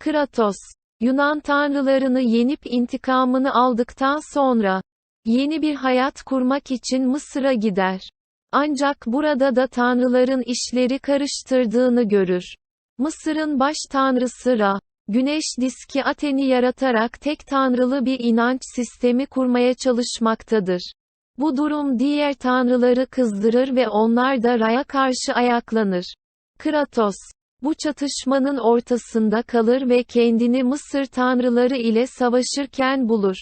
Kratos, Yunan tanrılarını yenip intikamını aldıktan sonra, yeni bir hayat kurmak için Mısır'a gider. Ancak burada da tanrıların işleri karıştırdığını görür. Mısır'ın baş tanrısı Ra, güneş diski Aten'i yaratarak tek tanrılı bir inanç sistemi kurmaya çalışmaktadır. Bu durum diğer tanrıları kızdırır ve onlar da Ra'ya karşı ayaklanır. Kratos, bu çatışmanın ortasında kalır ve kendini Mısır tanrıları ile savaşırken bulur.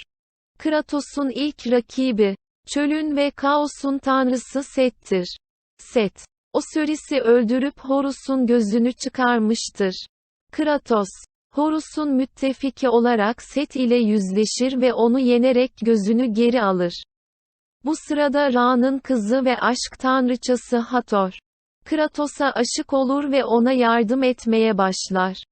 Kratos'un ilk rakibi, çölün ve kaosun tanrısı Set'tir. Set, Osiris'i öldürüp Horus'un gözünü çıkarmıştır. Kratos, Horus'un müttefiki olarak Set ile yüzleşir ve onu yenerek gözünü geri alır. Bu sırada Ra'nın kızı ve aşk tanrıçası Hathor, Kratos'a aşık olur ve ona yardım etmeye başlar.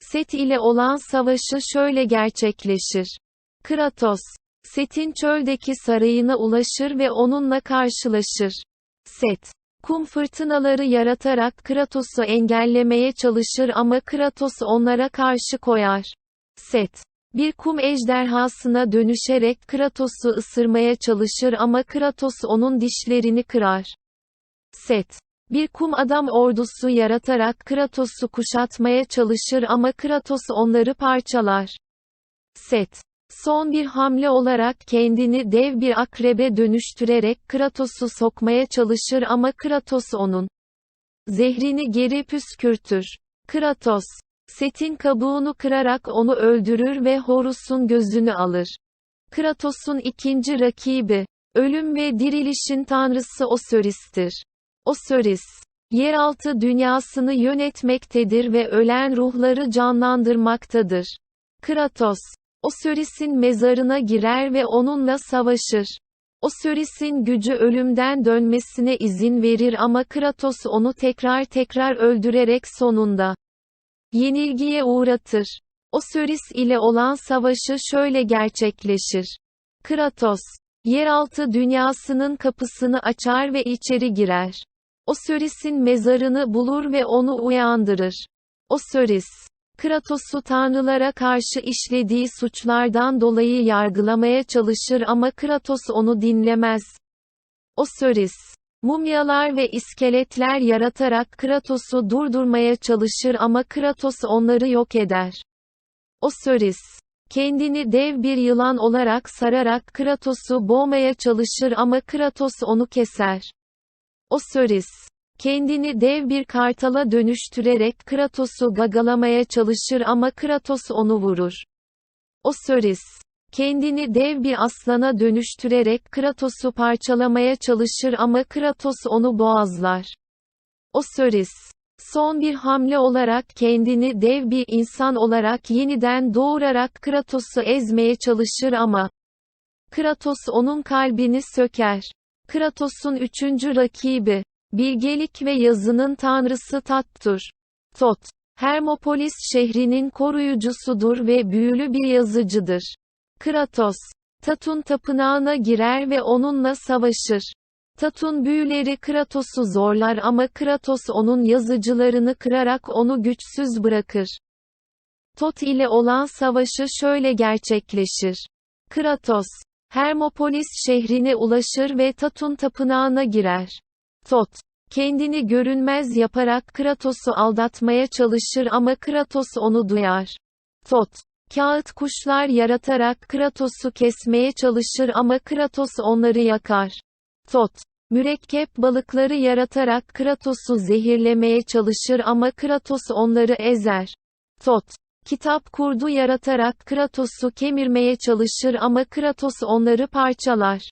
Set ile olan savaşı şöyle gerçekleşir. Kratos, Set'in çöldeki sarayına ulaşır ve onunla karşılaşır. Set, kum fırtınaları yaratarak Kratos'u engellemeye çalışır ama Kratos onlara karşı koyar. Set, bir kum ejderhasına dönüşerek Kratos'u ısırmaya çalışır ama Kratos onun dişlerini kırar. Set, bir kum adam ordusu yaratarak Kratos'u kuşatmaya çalışır ama Kratos onları parçalar. Set, son bir hamle olarak kendini dev bir akrebe dönüştürerek Kratos'u sokmaya çalışır ama Kratos onun zehrini geri püskürtür. Kratos, Set'in kabuğunu kırarak onu öldürür ve Horus'un gözünü alır. Kratos'un ikinci rakibi, ölüm ve dirilişin tanrısı Osiris'tir. Osiris, yeraltı dünyasını yönetmektedir ve ölen ruhları canlandırmaktadır. Kratos, Osiris'in mezarına girer ve onunla savaşır. Osiris'in gücü ölümden dönmesine izin verir ama Kratos onu tekrar tekrar öldürerek sonunda yenilgiye uğratır. Osiris ile olan savaşı şöyle gerçekleşir. Kratos, yeraltı dünyasının kapısını açar ve içeri girer. Osiris'in mezarını bulur ve onu uyandırır. Osiris, Kratos'u tanrılara karşı işlediği suçlardan dolayı yargılamaya çalışır ama Kratos onu dinlemez. Osiris, mumyalar ve iskeletler yaratarak Kratos'u durdurmaya çalışır ama Kratos onları yok eder. Osiris, kendini dev bir yılan olarak sararak Kratos'u boğmaya çalışır ama Kratos onu keser. Osiris, kendini dev bir kartala dönüştürerek Kratos'u gagalamaya çalışır ama Kratos onu vurur. Osiris, kendini dev bir aslana dönüştürerek Kratos'u parçalamaya çalışır ama Kratos onu boğazlar. Osiris, son bir hamle olarak kendini dev bir insan olarak yeniden doğurarak Kratos'u ezmeye çalışır ama Kratos onun kalbini söker. Kratos'un üçüncü rakibi, bilgelik ve yazının tanrısı Tat'tur. Tot, Hermopolis şehrinin koruyucusudur ve büyülü bir yazıcıdır. Kratos, Tatun tapınağına girer ve onunla savaşır. Tatun büyüleri Kratos'u zorlar ama Kratos onun yazıcılarını kırarak onu güçsüz bırakır. Tot ile olan savaşı şöyle gerçekleşir. Kratos, Hermopolis şehrine ulaşır ve Tatun tapınağına girer. Tot, kendini görünmez yaparak Kratos'u aldatmaya çalışır ama Kratos onu duyar. Tot, kağıt kuşlar yaratarak Kratos'u kesmeye çalışır ama Kratos onları yakar. Tot, mürekkep balıkları yaratarak Kratos'u zehirlemeye çalışır ama Kratos onları ezer. Tot, kitap kurdu yaratarak Kratos'u kemirmeye çalışır ama Kratos onları parçalar.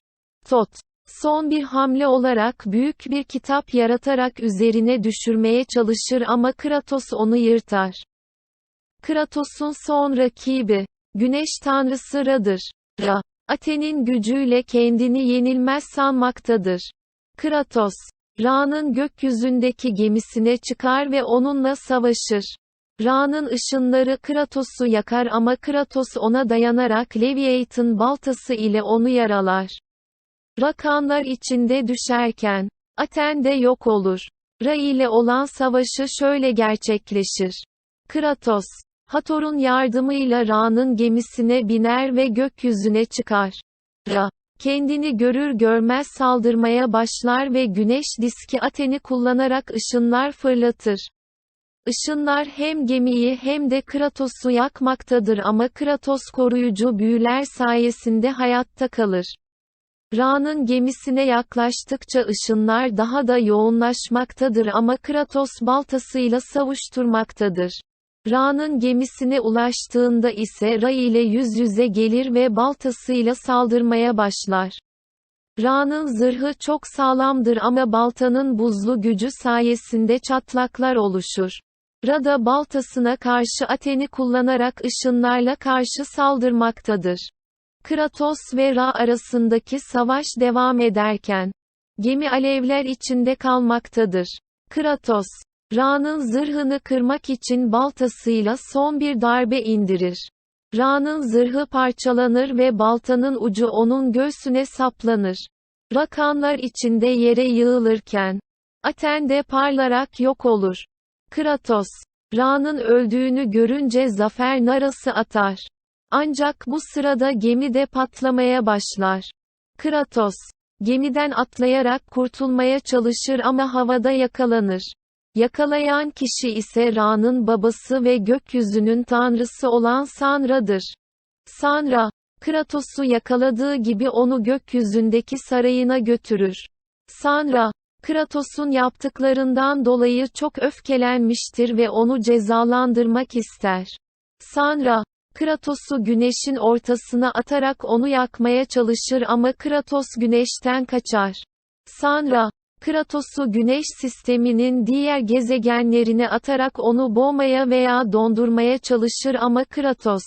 Tot, son bir hamle olarak büyük bir kitap yaratarak üzerine düşürmeye çalışır ama Kratos onu yırtar. Kratos'un son rakibi, güneş tanrısı Ra'dır. Ra, Aten'in gücüyle kendini yenilmez sanmaktadır. Kratos, Ra'nın gökyüzündeki gemisine çıkar ve onunla savaşır. Ra'nın ışınları Kratos'u yakar ama Kratos ona dayanarak Leviathan baltası ile onu yaralar. Rakanlar içinde düşerken, Aten de yok olur. Ra ile olan savaşı şöyle gerçekleşir. Kratos, Hathor'un yardımıyla Ra'nın gemisine biner ve gökyüzüne çıkar. Ra, kendini görür görmez saldırmaya başlar ve güneş diski Aten'i kullanarak ışınlar fırlatır. Işınlar hem gemiyi hem de Kratos'u yakmaktadır ama Kratos koruyucu büyüler sayesinde hayatta kalır. Ra'nın gemisine yaklaştıkça ışınlar daha da yoğunlaşmaktadır ama Kratos baltasıyla savuşturmaktadır. Ra'nın gemisine ulaştığında ise Ra ile yüz yüze gelir ve baltasıyla saldırmaya başlar. Ra'nın zırhı çok sağlamdır ama baltanın buzlu gücü sayesinde çatlaklar oluşur. Ra da baltasına karşı Aten'i kullanarak ışınlarla karşı saldırmaktadır. Kratos ve Ra arasındaki savaş devam ederken, gemi alevler içinde kalmaktadır. Kratos, Ra'nın zırhını kırmak için baltasıyla son bir darbe indirir. Ra'nın zırhı parçalanır ve baltanın ucu onun göğsüne saplanır. Ra kanlar içinde yere yığılırken, Aten de parlarak yok olur. Kratos, Ra'nın öldüğünü görünce zafer narası atar. Ancak bu sırada gemi de patlamaya başlar. Kratos, gemiden atlayarak kurtulmaya çalışır ama havada yakalanır. Yakalayan kişi ise Ra'nın babası ve gökyüzünün tanrısı olan Sanra'dır. Sanra, Kratos'u yakaladığı gibi onu gökyüzündeki sarayına götürür. Sanra, Kratos'un yaptıklarından dolayı çok öfkelenmiştir ve onu cezalandırmak ister. Sanra, Kratos'u güneşin ortasına atarak onu yakmaya çalışır ama Kratos güneşten kaçar. Sanra, Kratos'u güneş sisteminin diğer gezegenlerine atarak onu boğmaya veya dondurmaya çalışır ama Kratos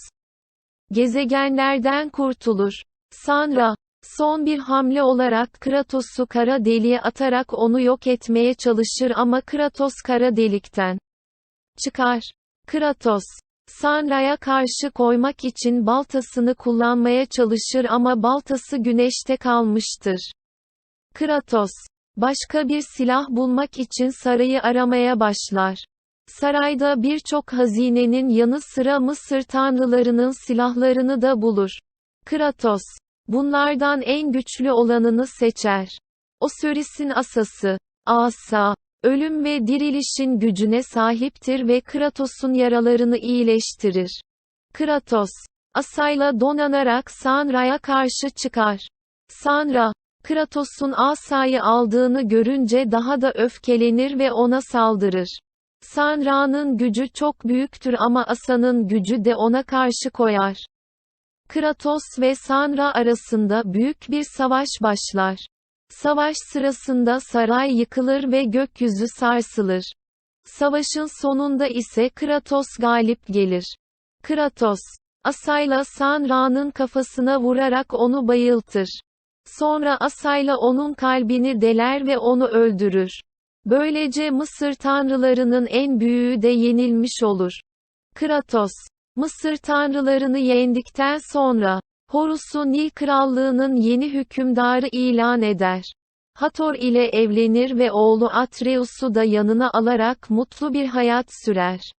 gezegenlerden kurtulur. Sanra, son bir hamle olarak Kratos'u kara deliğe atarak onu yok etmeye çalışır ama Kratos kara delikten çıkar. Kratos, Sanra'ya karşı koymak için baltasını kullanmaya çalışır ama baltası güneşte kalmıştır. Kratos, başka bir silah bulmak için sarayı aramaya başlar. Sarayda birçok hazinenin yanı sıra Mısır tanrılarının silahlarını da bulur. Kratos, bunlardan en güçlü olanını seçer. Osiris'in asası, asa, ölüm ve dirilişin gücüne sahiptir ve Kratos'un yaralarını iyileştirir. Kratos, asayla donanarak Sanra'ya karşı çıkar. Sanra, Kratos'un asayı aldığını görünce daha da öfkelenir ve ona saldırır. Sanra'nın gücü çok büyüktür ama Asa'nın gücü de ona karşı koyar. Kratos ve Sanra arasında büyük bir savaş başlar. Savaş sırasında saray yıkılır ve gökyüzü sarsılır. Savaşın sonunda ise Kratos galip gelir. Kratos, asayla Sanra'nın kafasına vurarak onu bayıltır. Sonra asayla onun kalbini deler ve onu öldürür. Böylece Mısır tanrılarının en büyüğü de yenilmiş olur. Kratos, Mısır tanrılarını yendikten sonra, Horus'u Nil krallığının yeni hükümdarı ilan eder. Hathor ile evlenir ve oğlu Atreus'u da yanına alarak mutlu bir hayat sürer.